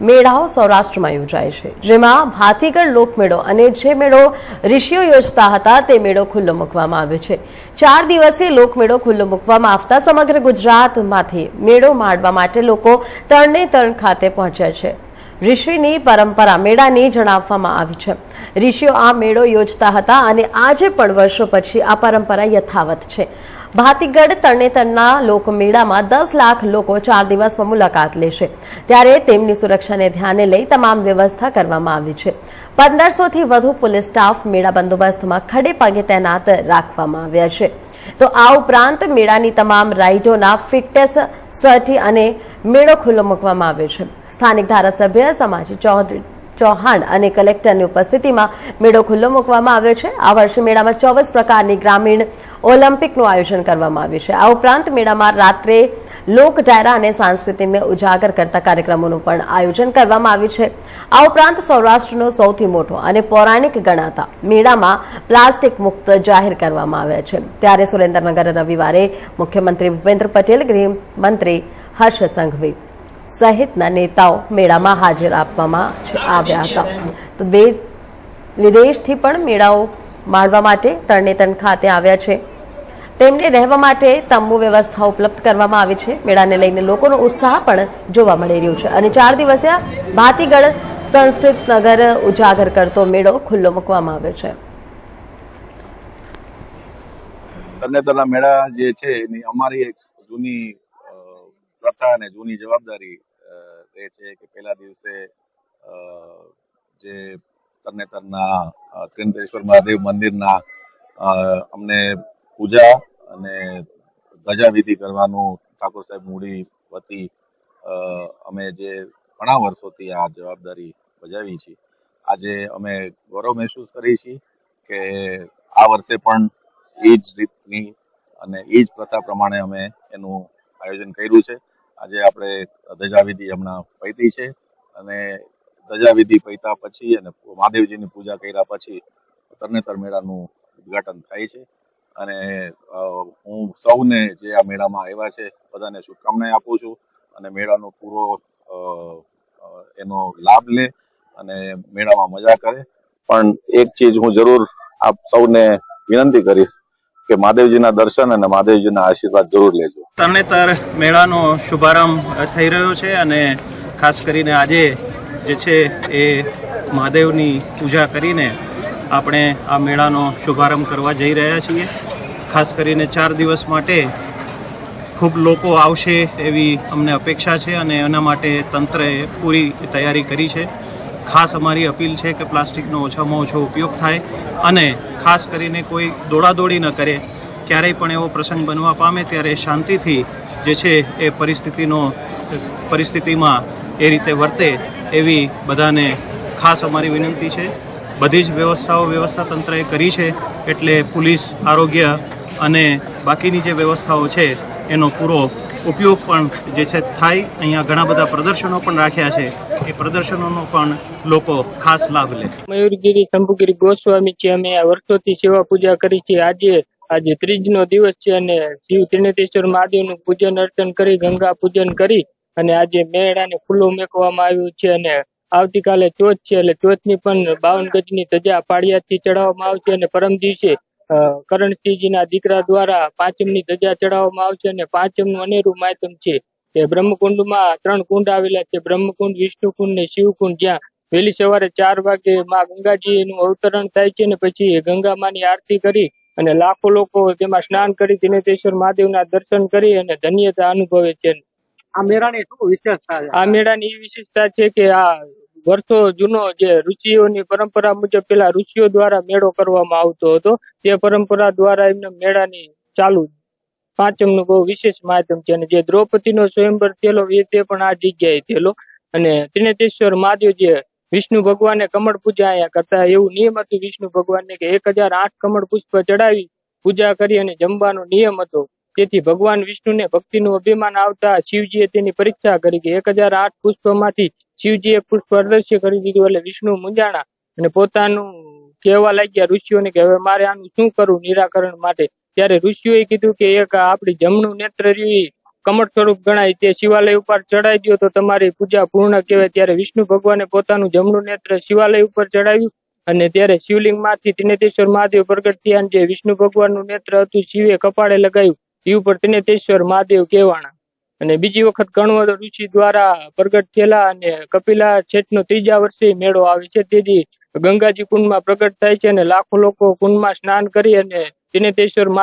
મેળાઓ સૌરાષ્ટ્રમાં યોજાય છે, જેમાં ભાતીગઢ લોકમેળો અને જે મેળો ઋષિઓ યોજતા હતા તે મેળો ખુલ્લો મૂકવામાં આવ્યો છે. ચાર દિવસીય લોકમેળો ખુલ્લો મૂકવામાં આવતા સમગ્ર ગુજરાતમાંથી મેળો માણવા માટે લોકો તરણે તરણ ખાતે પહોંચ્યા છે. ઋષિની પરંપરા મેળાની જણાવવામાં આવી છે. ઋષિઓ આ મેળો યોજતા હતા અને આજે પણ વર્ષો પછી આ પરંપરા યથાવત છે. ભાતીગઢ તરણેતરના લોકમેળામાં દસ લાખ લોકો ચાર દિવસમાં મુલાકાત લેશે. ત્યારે તેમની સુરક્ષાને ધ્યાને લઈ તમામ વ્યવસ્થા કરવામાં આવી છે. પંદરસોથી વધુ પોલીસ સ્ટાફ મેળા બંદોબસ્તમાં ખડે પગે તૈનાત રાખવામાં આવ્યા છે. તો આ ઉપરાંત મેળાની તમામ રાઇડોના ફિટનેસ સર્ટી અને મેળો ખુલ્લો મૂકવામાં આવ્યો છે. સ્થાનિક ધારાસભ્ય સમાજી ચૌધરી ચૌહાણ અને કલેક્ટરની ઉપસ્થિતિમાં મેળો ખુલ્લો મૂકવામાં આવ્યો છે. આ વર્ષે મેળામાં ચોવીસ પ્રકારની ગ્રામીણ ઓલિમ્પિકનું આયોજન કરવામાં આવ્યું છે. આ ઉપરાંત મેળામાં રાત્રે લોક ડાયરા અને સાંસ્કૃતિકને ઉજાગર કરતા કાર્યક્રમોનું પણ આયોજન કરવામાં આવ્યું છે. આ ઉપરાંત સૌરાષ્ટ્રનો સૌથી મોટો અને પૌરાણિક ગણાતા મેળામાં પ્લાસ્ટિક મુક્ત જાહેર કરવામાં આવ્યા છે. ત્યારે સુરેન્દ્રનગર રવિવારે મુખ્યમંત્રી ભૂપેન્દ્ર પટેલ, ગૃહમંત્રી હર્ષ સંઘવી સહિતના નેતાઓ મેળામાં હાજર આપવામાં આવ્યા હતા. તો વિદેશથી પણ મેળાઓ માણવા માટે તરણેતર ખાતે આવ્યા છે. તેમને રહેવા માટે તંબુ વ્યવસ્થા ઉપલબ્ધ કરવામાં આવી છે. મેળાને લઈને લોકોનો ઉત્સાહ પણ જોવા મળી રહ્યો છે. અને ચાર દિવસીય ભાતીગઢ સંસ્કૃત નગર ઉજાગર કરતો મેળો ખુલ્લો મૂકવામાં આવ્યો છે. તરણેતરના મેળા જે છે એની અમારી એક જૂની પ્રથા અને જૂની જવાબદારી એ છે કે પહેલા દિવસે જે તરણેતરના ત્રિંતેશ્વર મહાદેવ મંદિરના અમને પૂજા અને ધજા વિધિ કરવાનું ઠાકોર સાહેબ મૂડી વતી અમે જે ઘણા વર્ષોથી આ જવાબદારી બજાવી છે આજે અમે ગૌરવ મહેસૂસ કરીએ છીએ કે આ વર્ષે પણ એ જ રીતની અને એ જ પ્રથા પ્રમાણે અમે એનું આયોજન કર્યું છે. આજે આપણે ધજાવિધિ હમણાં પૈતી છે અને ધજાવિધિ પૈતા પછી અને મહાદેવજીની પૂજા કર્યા પછી તરણેતર મેળાનું ઉદ્ઘાટન થાય છે. અને હું સૌને જે આ મેળામાં આવ્યા છે બધાને શુભકામનાએ આપું છું અને મેળાનો પૂરો એનો લાભ લે અને મેળામાં મજા કરે. પણ એક ચીજ હું જરૂર આપ સૌને વિનંતી કરીશ કે મહાદેવજીના દર્શન અને મહાદેવજીના આશીર્વાદ જરૂર લેજો. તરણેતર મેળાનો શુભારંભ થઈ રહ્યો છે અને ખાસ કરીને આજે જે છે એ મહાદેવની પૂજા કરીને આપણે આ મેળાનો શુભારંભ કરવા જઈ રહ્યા છીએ. ખાસ કરીને ચાર દિવસ માટે ખૂબ લોકો આવશે એવી અમને અપેક્ષા છે અને એના માટે તંત્રએ પૂરી તૈયારી કરી છે. ખાસ અમારી અપીલ છે કે પ્લાસ્ટિકનો ઓછામાં ઓછો ઉપયોગ થાય અને ખાસ કરીને કોઈ દોડાદોડી ન કરે, ક્યારેય પણ એવો પ્રસંગ બનવા પામે ત્યારે શાંતિથી જે છે એ પરિસ્થિતિનો, પરિસ્થિતિમાં એ રીતે વર્તે એવી બધાને ખાસ અમારી વિનંતી છે. બધી જ વ્યવસ્થાઓ વ્યવસ્થા તંત્રએ કરી છે એટલે પોલીસ, આરોગ્ય અને બાકીની જે વ્યવસ્થાઓ છે એનો પૂરો ઉપયોગ પણ જે છે થાય. અહીંયા ઘણા બધા પ્રદર્શનો પણ રાખ્યા છે. એ પ્રદર્શનોનો પણ લોકો ખાસ લાભ લે મયુરગીરી, શંભુગીરી ગોસ્વામી છે. અમે આ વર્ષોથી સેવા પૂજા કરી છે. આજે આજે ત્રીજનો દિવસ છે અને શિવ ત્રિનેતેશ્વર મહાદેવનું પૂજન અર્ચન કરી, ગંગા પૂજન કરી અને આજે મેળાને ખુલ્લો મેકવામાં આવ્યું છે અને આવતીકાલે ચોથ છે. એટલે ચોથની પણ બાવન ગજની ધજા પાળિયાથી ચડાવવામાં આવશે અને પરમ દિવસે કરણસિંહજીના દીકરા દ્વારા પાંચમની ધજા ચડાવવામાં આવશે અને પાંચમનું અનેરું માયતમ છે. તે બ્રહ્મકુંડમાં ત્રણ કુંડ આવેલા છે. બ્રહ્મકુંડ વિષ્ણુકુંડ ને શિવકુંડ. જ્યાં વહેલી સવારે ચાર વાગે માં ગંગાજીનું અવતરણ થાય છે અને પછી ગંગામાની આરતી કરી અને લાખો લોકો તેમાં સ્નાન કરી દિનેશ્વર મહાદેવના દર્શન કરી અને ધન્યતા અનુભવે છે. આ મેળાની શું વિશેષતા છે? આ મેળાની એ વિશેષતા છે કે આ વર્ષો જૂનો જે ઋષિઓની પરંપરા મુજબ પેલા ઋષિઓ દ્વારા મેળો કરવામાં આવતો હતો. તે પરંપરા દ્વારા એમને મેળાની ચાલુ પાંચમનું બહુ વિશેષ માધ્યમ છે અને જે દ્રૌપદીનો સ્વયંવર થયેલો એ તે પણ આ જગ્યાએ થયેલો. અને ત્રિનેતેશ્વર મહાદેવ જે વિષ્ણુ ભગવાને કમળ પૂજા અહીંયા કરતા એવું નિયમ હતું વિષ્ણુ ભગવાનને કે એક હજાર આઠ કમળ પુષ્પ ચડાવી પૂજા કરી અને જમવાનો નિયમ હતો. તેથી ભગવાન વિષ્ણુને ભક્તિનું અભિમાન આવતા શિવજીએ તેની પરીક્ષા કરી કે એક હજાર આઠ પુષ્પમાંથી શિવજીએ પુષ્પ અદૃશ્ય કરી દીધું એટલે વિષ્ણુ મુંજાણા અને પોતાનું કહેવા લાગ્યા ઋષિઓને કે હવે મારે આનું શું કરવું નિરાકરણ માટે? ત્યારે ઋષિઓએ કીધું કે એક આપણી જમણું નેત્ર કમળ સ્વરૂપ ગણાય, તે શિવાલય ઉપર ચડાઈ દો તો તમારી પૂજા પૂર્ણ કહેવાય. ત્યારે વિષ્ણુ ભગવાને પોતાનું જમણું નેત્ર શિવાલય ઉપર ચડાવ્યું અને ત્યારે શિવલિંગમાંથી ત્રિનેત્રેશ્વર મહાદેવ પ્રગટ થયા જે વિષ્ણુ ભગવાનનું નેત્ર હતું, શિવે કપાળે લગાવ્યું. એ ઉપર ત્રિનેતેશ્વર મહાદેવ કહેવાણા અને બીજી વખત ગણવદ ઋષિ દ્વારા પ્રગટ થયેલા અને કપિલા છેટનો ત્રીજા વર્ષે મેળો આવે છે. તેથી ગંગાજી કુંડમાં પ્રગટ થાય છે અને લાખો લોકો કુંડમાં સ્નાન કરી અને ત્રિનેત્રેશ્વર મહા-